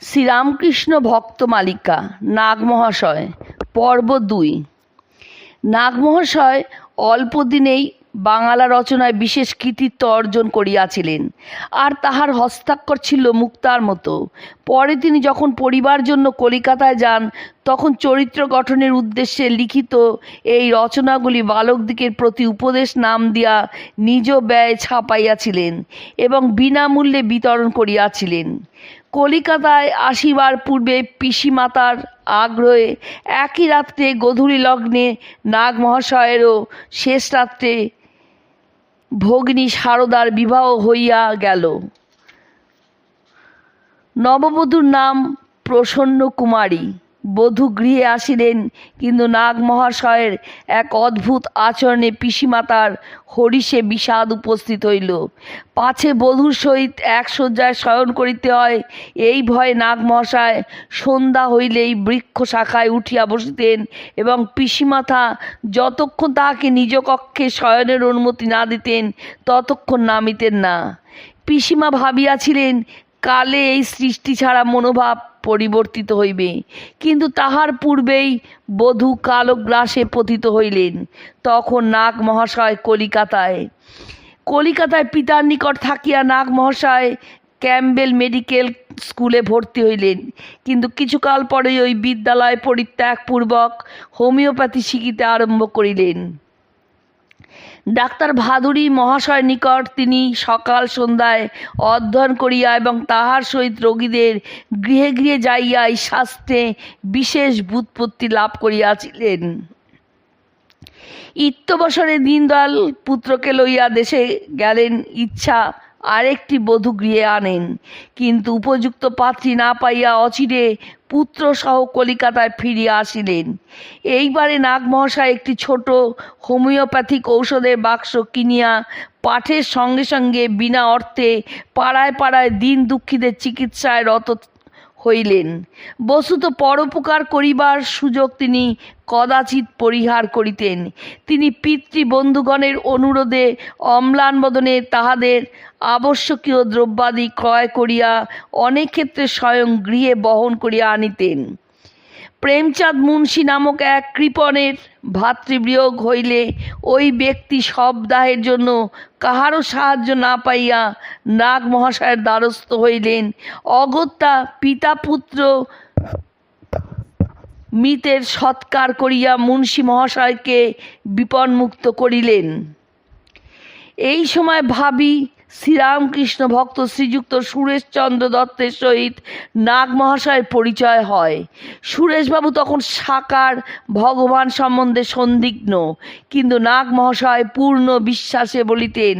শ্রীরামকৃষ্ণ ভক্ত মালিকা, নাগমহাশয়, পর্ব দুই। নাগমহাশয় অল্প দিনেই বাঙালা রচনায় বিশেষ কৃতিত্ব অর্জন করিয়াছিলেন। আর তাহার হস্তাক্ষর ছিল মুক্তার মতো। পরে তিনি যখন পরিবার জন্য কলিকাতায় যান, তখন চরিত্র গঠনের উদ্দেশ্যে লিখিত এই রচনাগুলি বালকদিগের প্রতি উপদেশ নাম দিয়া নিজ ব্যয় ছাপাইয়াছিলেন এবং বিনামূল্যে বিতরণ করিয়াছিলেন। কলিকাতায় আসিবার পূর্বে পিসিমাতার আগ্রহে একই রাত্রে গধূলি লগ্নে নাগমহাশয়েরও শেষ রাত্রে ভগ্নী সারদার বিবাহ হইয়া গেল। নববধূর নাম প্রসন্ন কুমারী বধূ গৃহে আসিলেন, কিন্তু নাগ মহাশয়ের এক অদ্ভুত আচরণে পিসিমাতার হরিষে বিষাদ উপস্থিত হইল। পাছে বধূর সহিত এক শয্যায় শয়ন করিতে হয়, এই ভয়ে নাগ মহাশয় সন্ধ্যা হইলেই বৃক্ষ শাখায় উঠিয়া বসিতেন এবং পিসিমাতা যতক্ষণ তাহাকে নিজ কক্ষে শয়নের অনুমতি না দিতেন, ততক্ষণ নামিতেন না। পিসিমা ভাবিয়াছিলেন, কালে এই সৃষ্টি ছাড়া মনোভাব পরিবর্তিত হইবে। কিন্তু তাহার পূর্বেই বধূ কালো গ্রাসে পতিত হইলেন। তখন নাগ মহাশয় কলিকাতায় কলিকাতায় পিতার নিকট থাকিয়া নাগ মহাশয় ক্যাম্বেল মেডিকেল স্কুলে ভর্তি হইলেন। কিন্তু কিছুকাল পরেই ওই বিদ্যালয় পরিত্যাগপূর্বক হোমিওপ্যাথি শিখিতে আরম্ভ করিলেন। ডাক্তার ভাদুরী মহাশয় নিকট তিনি সকাল সন্ধ্যায় অধ্যয়ন করিয়া এবং তাহার সহিত রোগীদের গৃহে গৃহে যাইয়া এই বিশেষ বুৎপত্তি লাভ করিয়াছিলেন। ইত্যবসরে দীনদয়াল পুত্রকে লইয়া দেশে গেলেন ইচ্ছা আরেকটি বধূ গৃহে আনেন। কিন্তু উপযুক্ত পাত্রী না পাইয়া অচিরে পুত্র সহ কলিকাতায় ফিরিয়া আসিলেন। এইবারে নাগমহাশয় একটি ছোট হোমিওপ্যাথিক ঔষধের বাক্স কিনিয়া পাঠের সঙ্গে সঙ্গে বিনা অর্থে পাড়ায় পাড়ায় দিন দুঃখীদের চিকিৎসায় রত হইলেন। বস্তুত পরোপকার করিবার সুযোগ তিনি কদাচিৎ পরিহার করিতেন। তিনি পিতৃবন্ধুগণের অনুরোধে অম্লান বদনে তাহাদের আবশ্যকীয় দ্রব্যাদি ক্রয় করিয়া অনেক ক্ষেত্রে স্বয়ং গৃহে বহন করিয়া আনিতেন। প্রেমচাঁদ মুন্সী নামক এক কৃপণের ভাতৃবিয়োগ হইলে ওই ব্যক্তি শবদাহের জন্য কাহারও সাহায্য না পাইয়া নাগ মহাশয়ের দ্বারস্থ হইলেন। অগত্যা পিতা পুত্র মৃতের সৎকার করিয়া মুন্সী মহাশয়কে বিপন্মুক্ত করিলেন। এই সময় ভাবি শ্রীরামকৃষ্ণ ভক্ত শ্রীযুক্ত সুরেশচন্দ্র দত্তের সহিত নাগ মহাশয়ের পরিচয় হয়। সুরেশবাবু তখন সাকার, ভগবান সম্বন্ধে সন্দিগ্ন, কিন্তু নাগ মহাশয় পূর্ণ বিশ্বাসে বলিতেন,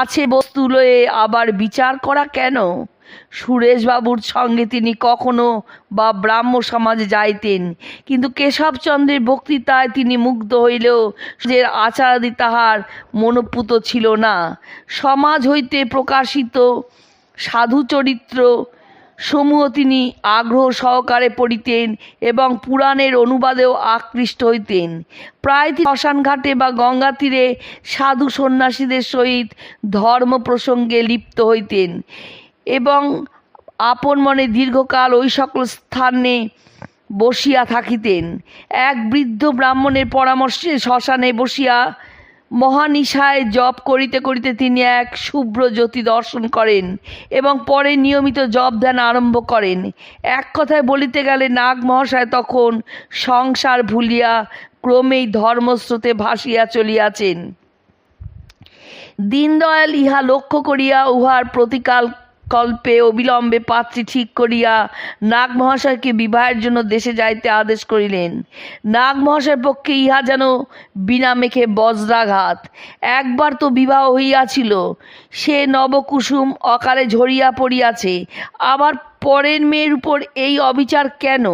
আছে বস্তু লয়ে আবার বিচার করা কেন? সুরেশবাবুর সঙ্গে তিনি কখনো বা ব্রাহ্ম সমাজে যাইতেন। কিন্তু কেশবচন্দ্রের বক্তৃতায় তিনি মুগ্ধ হইলেও যে আচারাদি তাহার মনোপুত ছিল না। সমাজ হইতে প্রকাশিত সাধু চরিত্র সমূহ তিনি আগ্রহ সহকারে পড়িতেন এবং পুরাণের অনুবাদেও আকৃষ্ট হইতেন। প্রায় শ্মশানঘাটে বা গঙ্গা তীরে সাধু সন্ন্যাসীদের সহিত ধর্ম প্রসঙ্গে লিপ্ত হইতেন। এবং আপন মনে দীর্ঘকাল ওই সকল স্থানে বসিয়া থাকিতেন। এক বৃদ্ধ ব্রাহ্মণের পরামর্শে শ্মশানে বসিয়া মহানিশায় জপ করিতে করিতে তিনি এক শুভ্র জ্যোতি দর্শন করেন এবং পরে নিয়মিত জপ ধ্যান আরম্ভ করেন। এক কথায় বলিতে গেলে নাগ মহাশয় তখন সংসার ভুলিয়া ক্রমেই ধর্মস্রোতে ভাসিয়া চলিয়াছেন। দীনদয়াল ইহা লক্ষ্য করিয়া উহার প্রতিকাল কল্পে অবিলম্বে পাত্রী ঠিক করিয়া নাগ মহাশয়কে বিবাহের জন্য দেশে যাইতে আদেশ করিলেন। নাগ মহাশয়ের পক্ষে ইহা যেন বিনা মেখে বজ্রাঘাত। একবার তো বিবাহ হইয়াছিল, সে নবকুসুম অকালে ঝরিয়া পড়িয়াছে। আবার পরের মেয়ের উপর এই অবিচার কেন?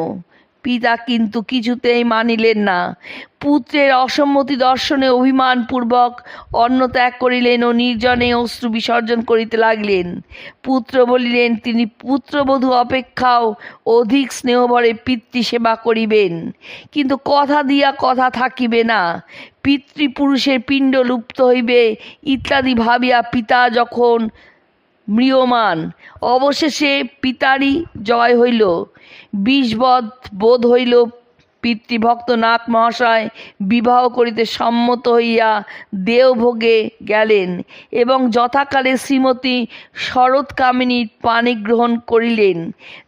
পিতা কিন্তু কিছুতেই মানিলেন না। পুত্রের অসম্মতি দর্শনে অভিমানপূর্বক অন্ন ত্যাগ করিলেন ও নির্জনে অশ্রু বিসর্জন করিতে লাগলেন। পুত্র বলিলেন, তিনি পুত্রবধূ অপেক্ষাও অধিক স্নেহভরে পিতৃসেবা করিবেন। কিন্তু কথা দিয়া কথা থাকিবে না। পিতৃপুরুষের পিণ্ড লুপ্ত হইবে, ইত্যাদি ভাবিয়া পিতা যখন ম্রিয়মান। অবশেষে পিতারই জয় হইল। বিষবধ বোধ হইল, পিতৃভক্ত নাথ মহাশয় বিবাহ করিতে সম্মত হইয়া দেওভোগে গেলেন এবং যথাকালে শ্রীমতী শরৎকামিনীর পানি গ্রহণ করিলেন।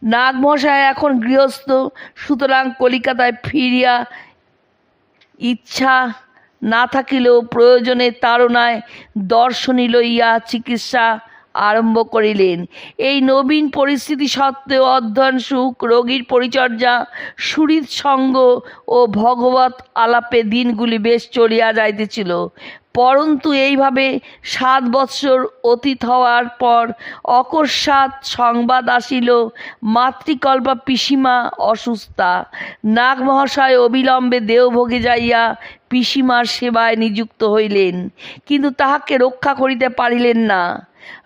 নাগ মহাশয় এখন গৃহস্থ, সুতরাং কলিকাতায় ফিরিয়া ইচ্ছা না থাকিলেও প্রয়োজনে তাড়নায় দর্শনী লইয়া চিকিৎসা আরম্ভ করিলেন। এই নবীন পরিস্থিতি সত্ত্বেও অধ্যয়ন সুখ, রোগীর পরিচর্যা সুরিত সঙ্গ ও ভগবত আলাপে দিনগুলি বেশ চলিয়া যাইতেছিল। পরন্তু এইভাবে সাত বৎসর অতীত হওয়ার পর অকস্মাৎ সংবাদ আসিল, মাতৃকল্পা পিসিমা অসুস্থা। নাগ মহাশয় অবিলম্বে দেওভোগে যাইয়া পিসিমার সেবায় নিযুক্ত হইলেন, কিন্তু তাহাকে রক্ষা করিতে পারিলেন না।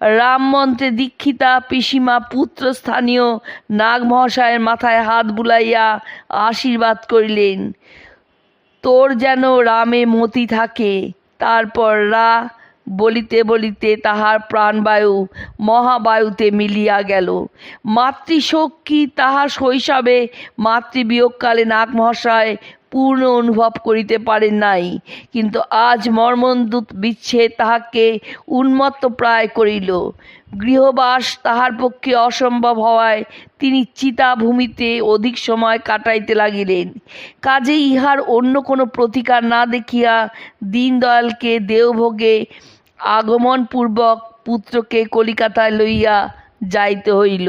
রামমন্ত্রে দীক্ষিতা, পিসিমা, পুত্র স্থানীয়, নাগ মহাশয়ের মাথায় হাত বুলাইয়া আশীর্বাদ করিলেন। তোর যেন রামে মতি থাকে, তারপর রা বলিতে বলিতে তাহার প্রাণবায়ু মহাবায়ুতে মিলিয়া গেল। মাতৃশক্তি তাহার শৈশবে মাতৃবিয়োগকালে নাগ মহাশয় পূর্ণ অনুভব করিতে পারেন নাই। কিন্তু আজ মর্মন্দুত বিচ্ছেদ তাহাকে উন্মত্ত প্রায় করিল। গৃহবাস তাহার পক্ষে অসম্ভব হওয়ায় তিনি চিতাভূমিতে অধিক সময় কাটাইতে লাগিলেন। কাজে ইহার অন্য কোনো প্রতিকার না দেখিয়া দীনদয়ালকে দেওভোগে আগমনপূর্বক পুত্রকে কলিকাতায় লইয়া যাইতে হইল।